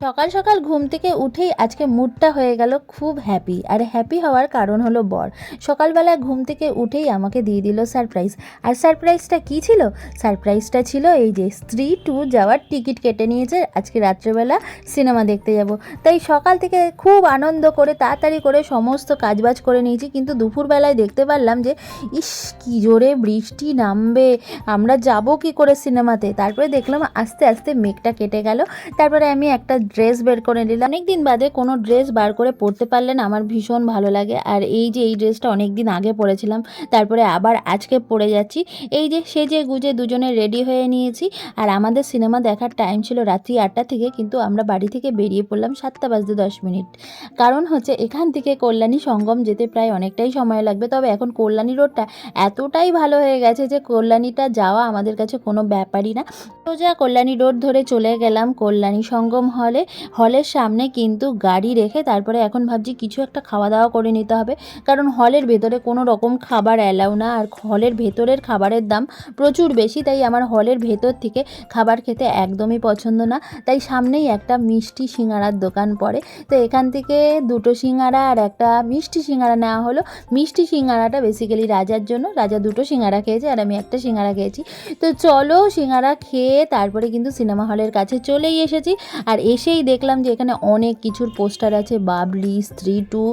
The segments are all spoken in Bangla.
সকাল সকাল ঘুম থেকে উঠেই আজকে মুডটা হয়ে গেল খুব হ্যাপি আর হ্যাপি হওয়ার কারণ হলো বর। সকালবেলা ঘুম থেকে উঠেই আমাকে দিয়ে দিল সারপ্রাইজ আর সারপ্রাইজটা কি ছিল? সারপ্রাইজটা ছিল এই যে স্ত্রী টু যাওয়ার টিকিট কেটে নিয়েছে, আজকে রাত্রেবেলা সিনেমা দেখতে যাব। তাই সকাল থেকে খুব আনন্দ করে, তাড়াতাড়ি করে সমস্ত কাজবাজ করে নিয়েছি। কিন্তু দুপুরবেলায় দেখতে পারলাম যে, ইস, কি জোরে বৃষ্টি নামবে। আমরা যাব কি করে সিনেমাতে তারপরে দেখলাম আস্তে আস্তে মেঘটা কেটে গেল। তারপরে আমি একটা ড্রেস বের করে নিলাম অনেক দিন বাদে কোনো ড্রেস বার করে পরতে পারলে না আমার ভীষণ ভালো লাগে। আর এই যে, এই ড্রেসটা অনেক দিন আগে পরেছিলাম, তারপরে আবার আজকে পরে যাচ্ছি। এই যে, সেজে গুজে দুজনে রেডি হয়ে নিয়েছি। আর আমাদের সিনেমা দেখার টাইম ছিল রাত্রি আটটা থেকে, কিন্তু আমরা বাড়ি থেকে বেরিয়ে পড়লাম সাতটা বাজতে দশ মিনিট। কারণ হচ্ছে, এখান থেকে কল্যাণী সঙ্গম যেতে প্রায় অনেকটাই সময় লাগবে। তবে এখন কল্যাণী রোডটা এতটাই ভালো হয়ে গেছে যে, কল্যাণীটা যাওয়া আমাদের কাছে কোনো ব্যাপারই না। সোজা কল্যাণী রোড ধরে চলে গেলাম কল্যাণী সঙ্গম হলে হলের সামনে কিন্তু গাড়ি রেখে তারপরে এখন ভাবছি কিছু একটা খাওয়া দাওয়া করে নিতে হবে। কারণ হলের ভেতরে কোনো রকম খাবার অ্যালাউ না। আর হলের ভেতরের খাবারের দাম প্রচুর বেশি, তাই আমার হলের ভেতর থেকে খাবার খেতে একদমই পছন্দ না। তাই সামনেই একটা মিষ্টি সিঙ্গারার দোকান পড়ে। তো এখান থেকে দুটো সিঙ্গারা আর একটা মিষ্টি সিঙ্গারা নেওয়া হলো। মিষ্টি সিঙ্গারাটা বেসিক্যালি রাজার জন্য। রাজা দুটো সিঙ্গারা খেয়েছে আর আমি একটা সিঙ্গারা খেয়েছি। তো চলো সিঙ্গারা খেয়ে তারপরে কিন্তু সিনেমা হলের কাছে চলেই এসেছি। আর এসেই দেখলাম যে এখানে অনেক কিছুর পোস্টার আছে, বাবলি স্ত্রী টু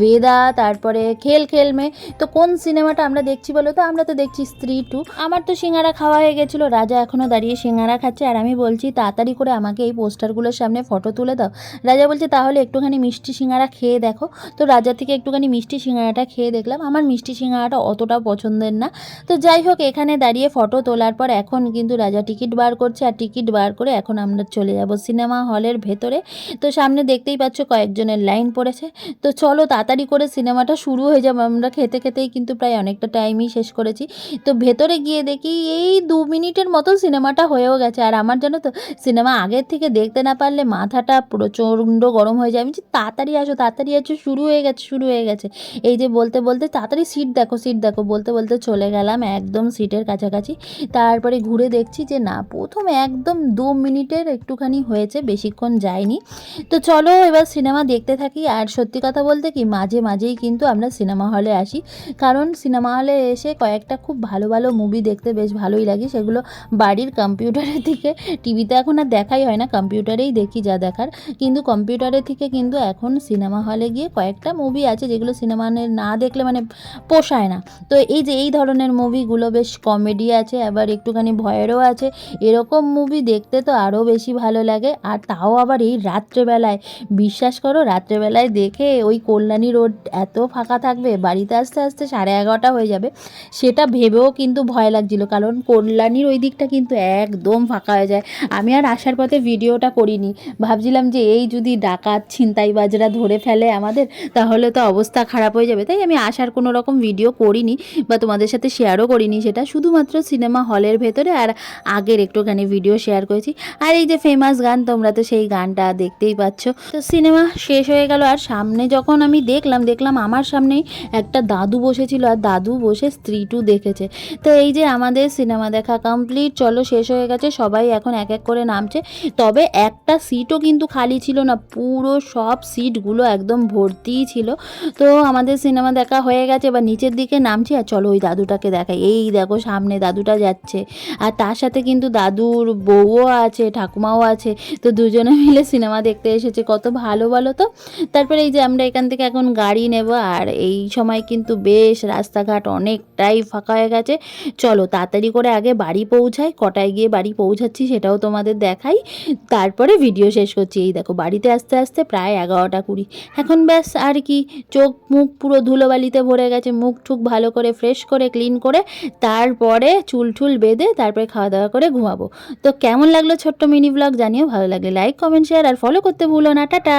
ভেদা, তারপরে খেল খেল খেলমে। তো কোন সিনেমাটা আমরা দেখছি বলো তো? আমরা তো দেখছি স্ত্রী টু আমার তো সিঙ্গারা খাওয়া হয়ে গেছিল, রাজা এখনও দাঁড়িয়ে সিঙ্গারা খাচ্ছে। আর আমি বলছি, তাড়াতাড়ি করে আমাকে এই পোস্টারগুলোর সামনে ফটো তুলে দাও। রাজা বলছে, তাহলে একটুখানি মিষ্টি সিঙ্গারা খেয়ে দেখো। তো রাজা থেকে একটুখানি মিষ্টি সিঙ্গারাটা খেয়ে দেখলাম। আমার মিষ্টি সিঙ্গারাটা অতটাও পছন্দের না। তো যাই হোক, এখানে দাঁড়িয়ে ফটো তোলার পর এখন কিন্তু রাজা টিকিট বার করছে। আর টিকিট বার করে এখন আমরা চলে যাব সিনেমা হলের ভেতরে। তো সামনে দেখতেই পাচ্ছ কয়েকজনের লাইন পড়েছে। তো চলো তাড়াতাড়ি করে সিনেমাটা শুরু হয়ে যাবে। আমরা খেতে খেতেই কিন্তু প্রায় অনেকটা টাইমই শেষ করেছি। তো ভেতরে গিয়ে দেখি এই দু মিনিটের মতো সিনেমাটা হয়েও গেছে। আর আমার জানো তো, সিনেমা আগের থেকে দেখতে না পারলে মাথাটা প্রচণ্ড গরম হয়ে যায়। আমি তাড়াতাড়ি আসো তাড়াতাড়ি আসো, শুরু হয়ে গেছে, শুরু হয়ে গেছে। এই যে বলতে বলতে, তাড়াতাড়ি সিট দেখো সিট দেখো। বলতে বলতে চলে গেলাম একদম সিটের কাছাকাছি। তারপরে ঘুরে দেখছি যে, না, প্রথম একদম দু মিনিটের একটুখানি হয়েছে বেশিক্ষণ যায়নি তো চলো এবার সিনেমা দেখতে থাকি আর সত্যি কথা বলতে কি, মাঝে মাঝেই কিন্তু আমরা সিনেমা হলে আসি। কারণ সিনেমা হলে এসে কয়েকটা খুব ভালো ভালো মুভি দেখতে বেশ ভালোই লাগে। সেগুলো বাড়ির কম্পিউটারের থেকে টিভিতে এখন আর দেখাই হয় না কম্পিউটারেই দেখি যা দেখার। কিন্তু কম্পিউটারের থেকে কিন্তু এখন সিনেমা হলে গিয়ে কয়েকটা মুভি আছে যেগুলো সিনেমা না দেখলে মানে পোষায় না। তো এই যে এই ধরনের মুভিগুলো বেশ কমেডি আছে, আবার একটুখানি ভয়েরও আছে। এরকম মুভি দেখতে তো আরও বেশি ভালো লাগে। আর তাও আবার এই রাত্রেবেলায়। বিশ্বাস করো, রাত্রেবেলায় দেখে ওই কল্যাণী রোড এত ফাঁকা থাকবে, বাড়িতে আসতে আসতে সাড়ে এগারোটা হয়ে যাবে। সেটা ভেবেও কিন্তু ভয় লাগছিল, কারণ কল্যাণীর ওই দিকটা কিন্তু একদম ফাঁকা হয়ে যায়। আমি আর আসার পথে ভিডিওটা করিনি। ভাবছিলাম যে এই যদি ডাকাত, ছিনতাইবাজরা ধরে ফেলে আমাদের, তাহলে তো অবস্থা খারাপ হয়ে যাবে। তাই আমি আসার কোনো রকম ভিডিও করিনি বা তোমাদের সাথে শেয়ারও করিনি সেটা। শুধুমাত্র সিনেমা হলের ভেতরে আর আগের একটুখানি ভিডিও শেয়ার করেছি। আর এই যে ফেমাস গান, তোমরা তো সেই গানটা দেখতেই পাচ্ছ। তো সিনেমা শেষ হয়ে গেল আর সামনে যখন আমি দেখলাম দেখলাম আমার সামনেই একটা দাদু বসেছিল আর দাদু বসে স্ত্রী টু দেখেছে। তো এই যে আমাদের সিনেমা দেখা কমপ্লিট চলো শেষ হয়ে গেছে, সবাই এখন এক এক করে নামছে। তবে একটা সিটও কিন্তু খালি ছিল না, পুরো সব সিটগুলো একদম ভর্তিই ছিল। তো আমাদের সিনেমা দেখা হয়ে গেছে, এবার নিচের দিকে নামছি আর চলো ওই দাদুটাকে দেখাই। এই দেখো সামনে দাদুটা যাচ্ছে। আর তার সাথে কিন্তু দাদুর বউও আছে, ঠাকুমাও আছে। তো দুজনে মিলে সিনেমা দেখতে এসেছে, কত ভালো বলো তো? তারপরে এই যে আমরা এখান থেকে এখন গাড়ি নেব, আর এই সময় কিন্তু বেশ রাস্তাঘাট অনেকটাই ফাঁকা হয়ে গেছে। চলো তাড়াতাড়ি করে আগে বাড়ি পৌঁছাই, কটায় গিয়ে বাড়ি পৌঁছাচ্ছি সেটাও তোমাদের দেখাই। তারপরে ভিডিও শেষ করছি। এই দেখো বাড়িতে আসতে আসতে প্রায় এগারোটা কুড়ি। এখন ব্যাস, আর কি? চোখ মুখ পুরো ধুলোবালিতে ভরে গেছে, মুখ ঠুক ভালো করে ফ্রেশ করে ক্লিন করে, তারপরে চুল ঠুল বেঁধে তারপরে খাওয়া দাওয়া করে ঘুমাবো। তো কেমন লাগল ছোট্ট মিনি ব্লগ জানিও, ভালো লাগলে লাইক কমেন্ট শেয়ার আর ফলো করতে ভুলো না টাটা।